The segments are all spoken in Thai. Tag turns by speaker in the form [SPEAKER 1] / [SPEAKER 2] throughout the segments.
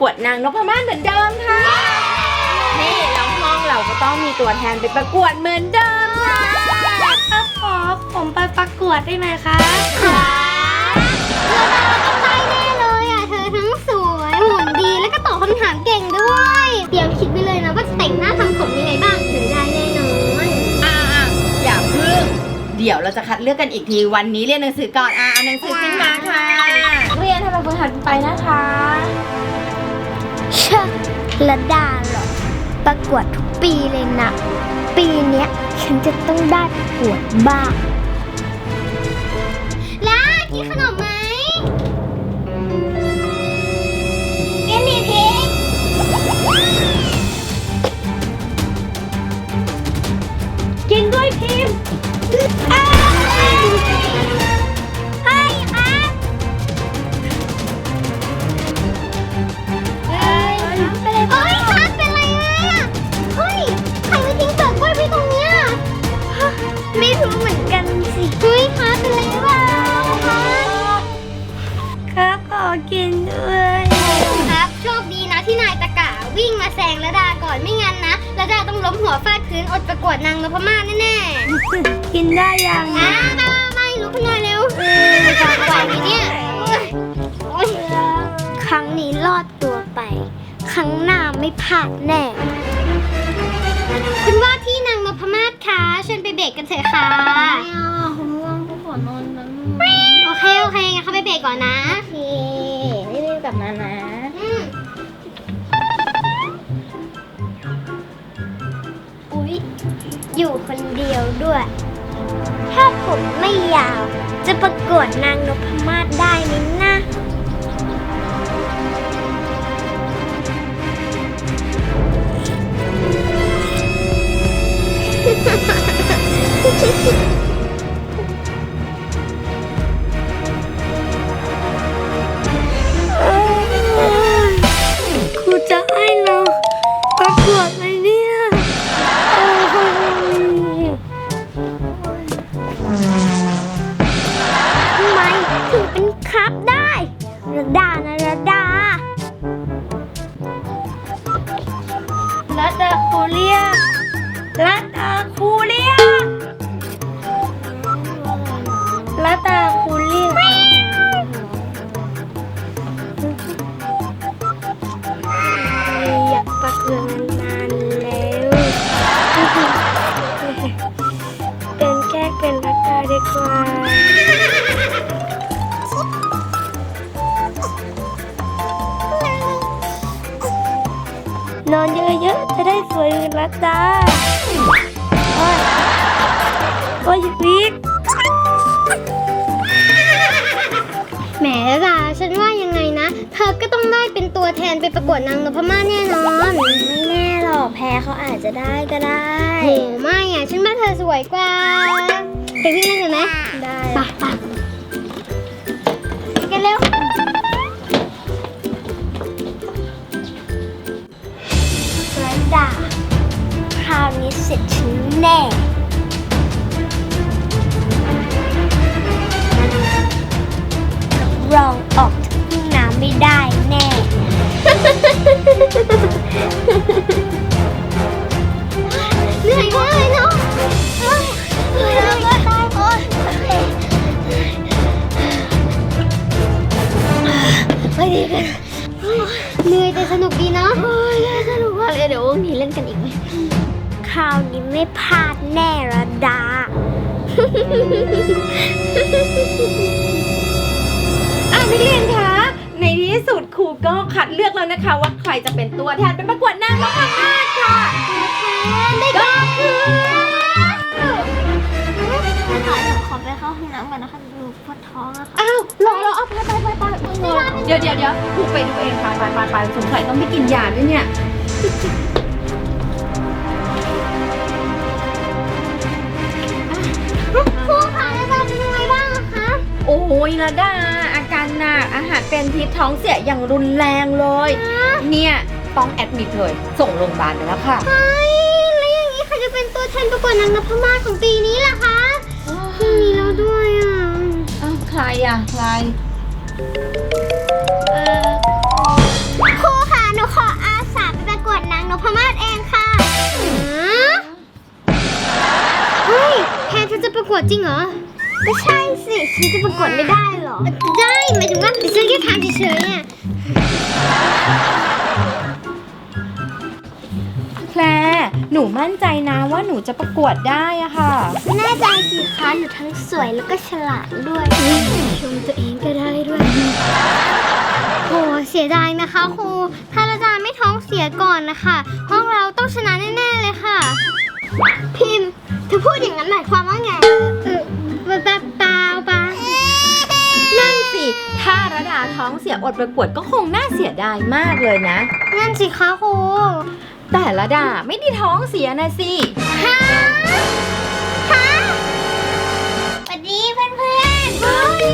[SPEAKER 1] กวดนางนพมาศเหมือนเดิมค่ะ นี่แล้วห้องเราก็ต้องมีตัวแทนไปประกวดเหมือนเดิมค่ะ
[SPEAKER 2] ครับขอผมไปประกวดได้ไหมคะ
[SPEAKER 3] ค่ะเราได้แน่เลยอะเธอทั้งสวยหุ่นดีแล้วก็ตอบคำถามเก่งด้วยเตรียมคิดไปเลยนะว่าจะแต่งหน้าทำผมยังไงบ้างถึงได้แน่นอน
[SPEAKER 1] อ่าอย่าเพึ่งเดี๋ยวเราจะคัดเลือกกันอีกทีวันนี้เรียนหนังสือก่อนอ่าเอาหนังสือขึ้นมาค่ะเรียนทำแบบฝึกหัดไปนะคะ
[SPEAKER 3] เชอะ ระดาหรอประกวดทุกปีเลยนะ ปีเนี้ยฉันจะต้องได้ประกวดบ้างล่ากินขนมไหม นอ
[SPEAKER 2] ด
[SPEAKER 3] ประกวดนางนพมาศแน่ๆ
[SPEAKER 2] กินได้ยัง
[SPEAKER 3] อ่ามาไม่ลุกขึ้นมาเร็วเออจะไหวไหมเนี่ยโอ๊ยครั้งนี้รอดตัวไป ครั้งหน้าไม่พลาดแน่คุณว่าที่นางนพมาศคะเชิญไปเบรกกันเถอะค่ะ
[SPEAKER 2] เดีย
[SPEAKER 3] วด้วย ถ้าผมไม่ยาวจะประกวดนางนพมาศได้ไหม
[SPEAKER 2] รัตดาคูเรียรัตดาคูเรียรัตดาคูเรียอยากประกวดนานแล้วเป็นแก้เป็นรัตดาดีกว่า สวยเหมือนรัตดาโอ้ยโอ้ยวิก
[SPEAKER 3] แหมระดาฉันว่ายังไงนะ เธอก็ต้องได้เป็นตัวแทนไปประกวดนางนพมาศแน่นอน
[SPEAKER 2] ไม่แน่หรอกแพ้เขาอาจจะได้ก็ได้
[SPEAKER 3] โห ไม่อะ ฉันว่าเธอสวยกว่า ไปวิ่งเล่นกันไหม เรา
[SPEAKER 2] ออกจากห้องน้ำไม่ได้แน่
[SPEAKER 3] เหนื่อยมากเลยเนาะเอ้ยเหนื่อยมากเลยโอ๊ย
[SPEAKER 2] ไปดีกัน
[SPEAKER 3] เหนื่อยแต่สนุกดีเนาะ
[SPEAKER 2] โอ้ยสนุกมากเลยเดี๋ยววันนี้เล่นกันอีกไหม
[SPEAKER 3] คราวนี้ไม่พลาดแน่ระดา
[SPEAKER 1] นักเรียนคะ ในที่สุดครูก็คัดเลือกแล้วนะคะ ว่าใครจะเป็นตัวแทนเป็นประกวดนางนพมาศค่ะได้ก็คือ
[SPEAKER 2] ขอไปเข้าห้องน้ำก่อนนะคะดูปวดท้องอะค่ะ
[SPEAKER 1] อ้าวรอรอเอาไปไปไปไปเดี๋ยวเดี๋ยวเดี๋ยวครูไปดูเองไปไปไปไปสงสัยต้องไปกินยาด้วยเนี่ย
[SPEAKER 3] ครูคะระดาเป็นยังไงบ้างคะ
[SPEAKER 1] โอ้ยระดา หนักอาหารเป็นพิษท้องเสียอย่างรุนแรงเลย เนี่ยต้องแอดมิดเลย ส่งโรงพยาบาลไปแล้วค่ะ
[SPEAKER 3] ใช่แล้วอย่างนี้ใครจะเป็นตัวแทนประกวดนางนพมาศของปีนี้ล่ะคะไม่มีแล้วด้วยอะ
[SPEAKER 1] ใครอะใคร
[SPEAKER 3] เออครูค่ะห
[SPEAKER 2] นูขออาสาไปประกวดนางน
[SPEAKER 3] พ
[SPEAKER 2] มาศเองค่ะ
[SPEAKER 3] ะเฮ้ยแทนเธอจะประกวดจริงเหรอ ก็ใช่สิฉันจะประกวดไม่ได้หรอ ได้หมายถึงว่าฉันแค่ทำเฉยๆอะ
[SPEAKER 1] แพรหนูมั่นใจนะว่าหนูจะประกวดได้อะค่ะ
[SPEAKER 3] แน่ใจสิคะหนูทั้งสวยแล้วก็ฉลาดด้วยชมตัวเองก็ได้ด้วยโหเสียดายนะคะครูถ้าระดาไม่ท้องเสียก่อนนะคะห้องเราต้องชนะแน่ๆเลยค่ะ พิมพ์เธอพูดอย่างนั้นหมายความว่าไง เออเปล่าเปล่าป
[SPEAKER 1] นั่นสิ ถ้าระดาท้องเสียอดประกวดก็คงน่าเสียดายมากเลยนะ
[SPEAKER 3] นั่นสิคะครู
[SPEAKER 1] แต่ระดาไม่ได้ท้องเสียนะสิ
[SPEAKER 3] ฮะฮะสวัสดีเพื่อนเพื่อนๆเฮ้ย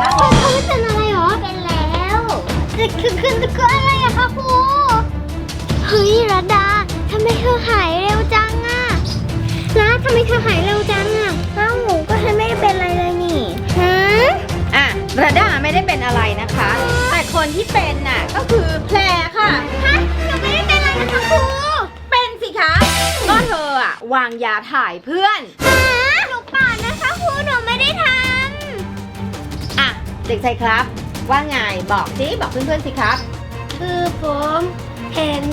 [SPEAKER 3] ลาเธอนเพื่อนเป็นอะไรหรอ เป็นแล้วคือคือคือคืออะไรอะคะครู เฮ้ยระดาทำไมเธอหายเร็วจังอะนะทำไมเธอหายเร็วจังอะ ระ
[SPEAKER 1] ดาไม่ได้เป็นอะไรนะคะ แต่คนที่เป็นน่ะก็คือแพรค่ะ
[SPEAKER 3] ฮะหนูไม่ได้เป็นอะไรนะคะครู
[SPEAKER 1] เป็นสิคะ ก็เธออะวางยาถ่ายเพื่อน
[SPEAKER 3] ฮะหนูเปล่านะคะครูหนูไม่ได้ท
[SPEAKER 1] อะ เด็กชายครับ ว่าไงบอกสิบอกเพื่อนๆสิครับำ
[SPEAKER 3] คือผมเห็น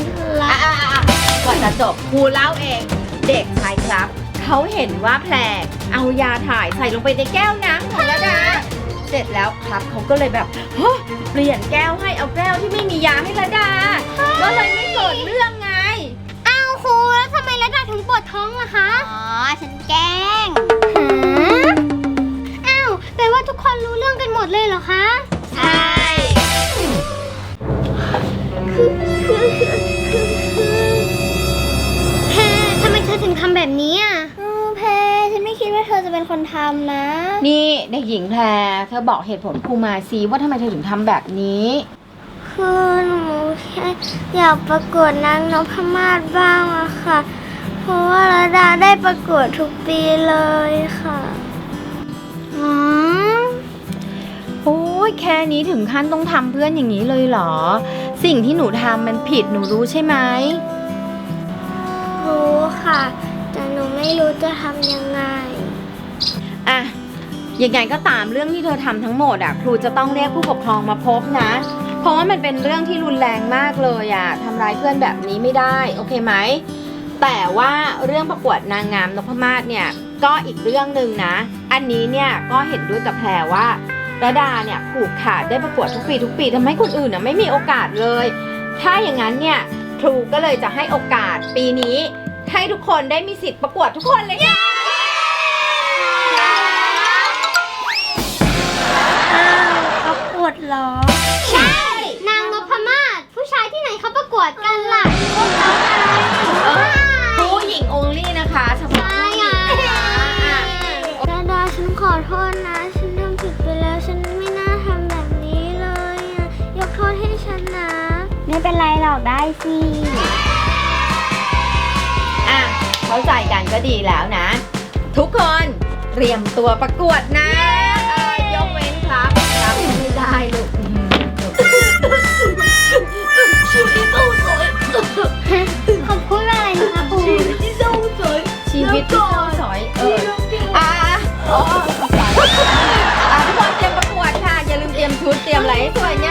[SPEAKER 3] ละ
[SPEAKER 1] อะอะอะอะก่อนจะจบครูเล่าเอง เด็กชายครับ เขาเห็นว่าแพรเอายาถ่ายใส่ลงไปในแก้วน้ำของระดา เสร็จแล้วครับเขาก็เลยแบบเฮ้ยเปลี่ยนแก้วให้เอาแก้วที่ไม่มียาให้ระดา ก็เลยไม่เกิดเรื่องไง
[SPEAKER 3] อ้าวครูแล้วทำไมระดาถึงปวดท้องล่ะคะ อ๋อ ฉันแกล้งฮะอ้าวแปลว่าทุกคนรู้เรื่องกันหมดเลยเหรอคะ
[SPEAKER 1] ใช่
[SPEAKER 3] แพรทำไมเธอถึงทำแบบนี้อะ ว่าเธอจะเป็นคนทำนะ
[SPEAKER 1] นี่เด็กหญิงแพรเธอบอกเหตุผลครูมาซิว่าทำไมเธอถึงทำแบบนี้
[SPEAKER 3] คือหนูแค่อยากประกวดนางนพมาศบ้างอะค่ะ เพราะว่าระดาได้ประกวดทุกปีเลยค่ะอ๋อ
[SPEAKER 1] โอ้ยแค่นี้ถึงขั้นต้องทำเพื่อนอย่างนี้เลยเหรอ สิ่งที่หนูทำมันผิดหนูรู้ใช่ไหม
[SPEAKER 3] รู้ค่ะ แต่หนูไม่รู้จะทำยังไง
[SPEAKER 1] อะยังไงก็ตามเรื่องที่เธอทำทั้งหมดอะครูจะต้องเรียกผู้ปกครองมาพบนะ เพราะว่ามันเป็นเรื่องที่รุนแรงมากเลยอะทำร้ายเพื่อนแบบนี้ไม่ได้โอเคไหมแต่ว่าเรื่องประกวดนางงามนพมาศเนี่ยก็อีกเรื่องหนึ่งนะ อันนี้เนี่ยก็เห็นด้วยกับแพรว่าระดาเนี่ยผูกขาดได้ประกวดทุกปีทุกปีทำให้คนอื่นน่ะไม่มีโอกาสเลย ถ้าอย่างนั้นเนี่ยครูก็เลยจะให้โอกาสปีนี้ ให้ทุกคนได้มีสิทธิ์ประกวดทุกคนเลยค่ะ
[SPEAKER 2] เหรอ
[SPEAKER 3] ใช่ นางนพมาศผู้ชายที่ไหนเขาประกวดกันล่ะพวกเขาไง
[SPEAKER 1] เออ ผู้หญิง only นะคะเฉพาะ
[SPEAKER 3] ใช่
[SPEAKER 1] ผู้หญิง
[SPEAKER 3] อะ
[SPEAKER 1] นะคะอะ
[SPEAKER 3] ดาดาฉันขอโทษนะ ฉันทำผิดไปแล้ว ฉันไม่น่าทำแบบนี้เลยอะยกโทษให้ฉันนะ ไม่เป็นไรหรอกได้สิ
[SPEAKER 1] อะเข้าใจกันก็ดีแล้วนะ ทุกคนเตรียมตัวประกวดนะ อยเอออะอ๋ออะทุกคนเตรียมประกวดค่ะ อย่าลืมเตรียมชุดเตรียมอะไรให้สวยงา